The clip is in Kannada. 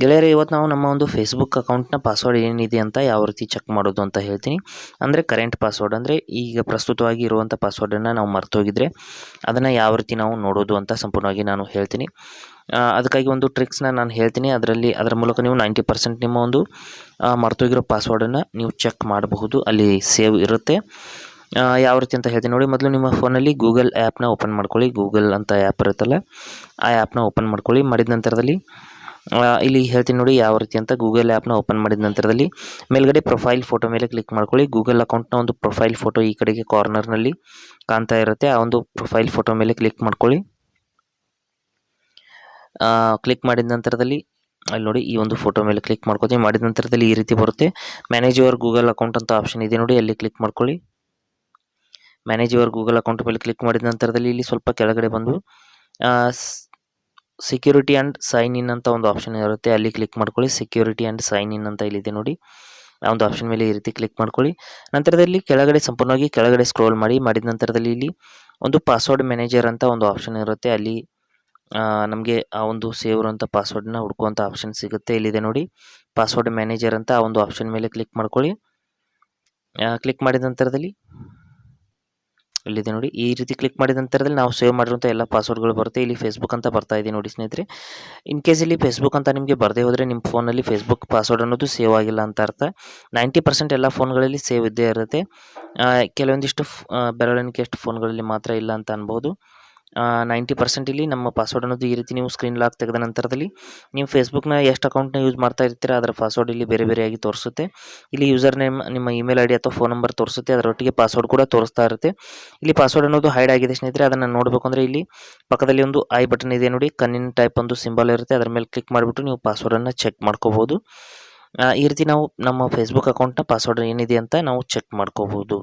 ಗೆಳೆಯರೆ, ಇವತ್ತು ನಾವು ನಮ್ಮ ಒಂದು ಫೇಸ್ಬುಕ್ ಅಕೌಂಟ್ನ ಪಾಸ್ವರ್ಡ್ ಏನಿದೆ ಅಂತ ಯಾವ ರೀತಿ ಚೆಕ್ ಮಾಡೋದು ಅಂತ ಹೇಳ್ತೀನಿ. ಅಂದರೆ ಕರೆಂಟ್ ಪಾಸ್ವರ್ಡ್ ಅಂದರೆ ಈಗ ಪ್ರಸ್ತುತವಾಗಿ ಇರುವಂಥ ಪಾಸ್ವರ್ಡನ್ನು ನಾವು ಮರ್ತೋಗಿದ್ರೆ ಅದನ್ನು ಯಾವ ರೀತಿ ನಾವು ನೋಡೋದು ಅಂತ ಸಂಪೂರ್ಣವಾಗಿ ನಾನು ಹೇಳ್ತೀನಿ. ಅದಕ್ಕಾಗಿ ಒಂದು ಟ್ರಿಕ್ಸ್ನ ನಾನು ಹೇಳ್ತೀನಿ. ಅದರಲ್ಲಿ, ಅದರ ಮೂಲಕ ನೀವು ನೈಂಟಿ ಪರ್ಸೆಂಟ್ ನಿಮ್ಮ ಒಂದು ಮರ್ತೋಗಿರೋ ಪಾಸ್ವರ್ಡನ್ನು ನೀವು ಚೆಕ್ ಮಾಡಬಹುದು. ಅಲ್ಲಿ ಸೇವ್ ಇರುತ್ತೆ. ಯಾವ ರೀತಿ ಅಂತ ಹೇಳ್ತೀನಿ. ನೋಡಿ, ಮೊದಲು ನಿಮ್ಮ ಫೋನಲ್ಲಿ ಗೂಗಲ್ ಆ್ಯಪ್ನ ಓಪನ್ ಮಾಡ್ಕೊಳ್ಳಿ. ಗೂಗಲ್ ಅಂತ ಆ್ಯಪ್ ಇರುತ್ತಲ್ಲ, ಆ ಆ್ಯಪ್ನ ಓಪನ್ ಮಾಡ್ಕೊಳ್ಳಿ. ಮಾಡಿದ ನಂತರದಲ್ಲಿ ಇಲ್ಲಿ ಹೇಳ್ತೀನಿ ನೋಡಿ ಯಾವ ರೀತಿ ಅಂತ ಗೂಗಲ್ ಆ್ಯಪ್ನ ಓಪನ್ ಮಾಡಿದ ನಂತರದಲ್ಲಿ ಮೇಲ್ಗಡೆ ಪ್ರೊಫೈಲ್ ಫೋಟೋ ಮೇಲೆ ಕ್ಲಿಕ್ ಮಾಡ್ಕೊಳ್ಳಿ. ಗೂಗಲ್ ಅಕೌಂಟ್ನ ಒಂದು ಪ್ರೊಫೈಲ್ ಫೋಟೋ ಈ ಕಡೆಗೆ ಕಾರ್ನರ್ನಲ್ಲಿ ಕಾಣ್ತಾ ಇರುತ್ತೆ. ಆ ಒಂದು ಪ್ರೊಫೈಲ್ ಫೋಟೋ ಮೇಲೆ ಕ್ಲಿಕ್ ಮಾಡ್ಕೊಳ್ಳಿ. ಕ್ಲಿಕ್ ಮಾಡಿದ ನಂತರದಲ್ಲಿ ಅಲ್ಲಿ ನೋಡಿ ಈ ಒಂದು ಫೋಟೋ ಮೇಲೆ ಕ್ಲಿಕ್ ಮಾಡ್ಕೋತೀವಿ ಮಾಡಿದ ನಂತರದಲ್ಲಿ ಈ ರೀತಿ ಬರುತ್ತೆ. ಮ್ಯಾನೇಜ್ ಯುವರ್ ಗೂಗಲ್ ಅಕೌಂಟ್ ಅಂತ ಆಪ್ಷನ್ ಇದೆ ನೋಡಿ. ಅಲ್ಲಿ ಕ್ಲಿಕ್ ಮಾಡ್ಕೊಳ್ಳಿ. ಮ್ಯಾನೇಜ್ ಯುವರ್ ಗೂಗಲ್ ಅಕೌಂಟ್ ಮೇಲೆ ಕ್ಲಿಕ್ ಮಾಡಿದ ನಂತರದಲ್ಲಿ ಇಲ್ಲಿ ಸ್ವಲ್ಪ ಕೆಳಗಡೆ ಬಂದು ಸೆಕ್ಯೂರಿಟಿ ಆ್ಯಂಡ್ ಸೈನ್ ಇನ್ ಅಂತ ಒಂದು ಆಪ್ಷನ್ ಇರುತ್ತೆ. ಅಲ್ಲಿ ಕ್ಲಿಕ್ ಮಾಡ್ಕೊಳ್ಳಿ. ಸೆಕ್ಯೂರಿಟಿ ಆ್ಯಂಡ್ ಸೈನ್ ಇನ್ ಅಂತ ಇಲ್ಲಿದೆ ನೋಡಿ. ಆ ಒಂದು ಆಪ್ಷನ್ ಮೇಲೆ ಈ ರೀತಿ ಕ್ಲಿಕ್ ಮಾಡ್ಕೊಳ್ಳಿ. ನಂತರದಲ್ಲಿ ಕೆಳಗಡೆ ಸಂಪೂರ್ಣವಾಗಿ ಕೆಳಗಡೆ ಸ್ಕ್ರೋಲ್ ಮಾಡಿ. ಮಾಡಿದ ನಂತರದಲ್ಲಿ ಇಲ್ಲಿ ಒಂದು ಪಾಸ್ವರ್ಡ್ ಮ್ಯಾನೇಜರ್ ಅಂತ ಒಂದು ಆಪ್ಷನ್ ಇರುತ್ತೆ. ಅಲ್ಲಿ ನಮಗೆ ಆ ಒಂದು ಸೇವ್ ಅಂತ ಪಾಸ್ವರ್ಡ್ನ ಹುಡ್ಕುವಂಥ ಆಪ್ಷನ್ ಸಿಗುತ್ತೆ. ಇಲ್ಲಿದೆ ನೋಡಿ. ಪಾಸ್ವರ್ಡ್ ಮ್ಯಾನೇಜರ್ ಅಂತ ಆ ಒಂದು ಆಪ್ಷನ್ ಮೇಲೆ ಕ್ಲಿಕ್ ಮಾಡ್ಕೊಳ್ಳಿ. ಕ್ಲಿಕ್ ಮಾಡಿದ ನಂತರದಲ್ಲಿ ಇಲ್ಲಿದೆ ನೋಡಿ. ಈ ರೀತಿ ಕ್ಲಿಕ್ ಮಾಡಿದ ನಂತರದಲ್ಲಿ ನಾವು ಸೇವ್ ಮಾಡಿರುವಂಥ ಎಲ್ಲ ಪಾಸ್ವರ್ಡ್ಗಳು ಬರುತ್ತೆ. ಇಲ್ಲಿ ಫೇಸ್ಬುಕ್ ಅಂತ ಬರ್ತಾ ಇದೆ ನೋಡಿ ಸ್ನೇಹಿತರೆ. ಇನ್ ಕೇಸ್ ಇಲ್ಲಿ ಫೇಸ್ಬುಕ್ ಅಂತ ನಿಮಗೆ ಬರದೇ ಹೋದರೆ ನಿಮ್ಮ ಫೋನಲ್ಲಿ ಫೇಸ್ಬುಕ್ ಪಾಸ್ವರ್ಡ್ ಅನ್ನೋದು ಸೇವ್ ಆಗಿಲ್ಲ ಅಂತ ಅರ್ಥ. ನೈಂಟಿ ಪರ್ಸೆಂಟ್ ಎಲ್ಲ ಫೋನ್ಗಳಲ್ಲಿ ಸೇವ್ ಇದ್ದೇ ಇರುತ್ತೆ. ಕೆಲವೊಂದಿಷ್ಟು ಬೆರಳೆಣಿಕೆಯಷ್ಟು ಫೋನ್ಗಳಲ್ಲಿ ಮಾತ್ರ ಇಲ್ಲ ಅಂತ ಅನ್ಬೋದು. ನೈಂಟಿ ಪರ್ಸೆಂಟ್ ಇಲ್ಲಿ ನಮ್ಮ ಪಾಸ್ವರ್ಡ್ ಅನ್ನೋದು ಈ ರೀತಿ ನೀವು ಸ್ಕ್ರೀನ್ ಲಾಕ್ ತೆಗೆದ ನಂತರದಲ್ಲಿ ನೀವು ಫೇಸ್ಬುಕ್ನ ಎಷ್ಟು ಅಕೌಂಟ್ನ ಯೂಸ್ ಮಾಡ್ತಾ ಇರ್ತೀರ, ಅದರ ಪಾಸ್ವರ್ಡ್ ಇಲ್ಲಿ ಬೇರೆ ಬೇರೆಯಾಗಿ ತೋರಿಸುತ್ತೆ. ಇಲ್ಲಿ ಯೂಸರ್ ನೇಮ್ ನಿಮ್ಮ ಇಮೇಲ್ ಐ ಡಿ ಅಥವಾ ಫೋನ್ ನಂಬರ್ ತೋರಿಸುತ್ತೆ, ಅದರೊಟ್ಟಿಗೆ ಪಾಸ್ವರ್ಡ್ ಕೂಡ ತೋರಿಸ್ತಾ ಇರುತ್ತೆ. ಇಲ್ಲಿ ಪಾಸ್ವರ್ಡ್ ಅನ್ನೋದು ಹೈಡ್ ಆಗಿದೆ ಸ್ನೇಹಿತರೆ, ಅದನ್ನು ನೋಡಬೇಕು ಅಂದರೆ ಇಲ್ಲಿ ಪಕ್ಕದಲ್ಲಿ ಒಂದು ಐ ಬಟನ್ ಇದೆ ನೋಡಿ, ಕಣ್ಣಿನ ಟೈಪ್ ಒಂದು ಸಿಂಬಲ್ ಇರುತ್ತೆ, ಅದರ ಮೇಲೆ ಕ್ಲಿಕ್ ಮಾಡಿಬಿಟ್ಟು ನೀವು ಪಾಸ್ವರ್ಡನ್ನು ಚೆಕ್ ಮಾಡ್ಕೋಬೋದು. ಈ ರೀತಿ ನಾವು ನಮ್ಮ ಫೇಸ್ಬುಕ್ ಅಕೌಂಟ್ನ ಪಾಸ್ವರ್ಡ್ ಏನಿದೆ ಅಂತ ನಾವು ಚೆಕ್ ಮಾಡ್ಕೋಬೋದು.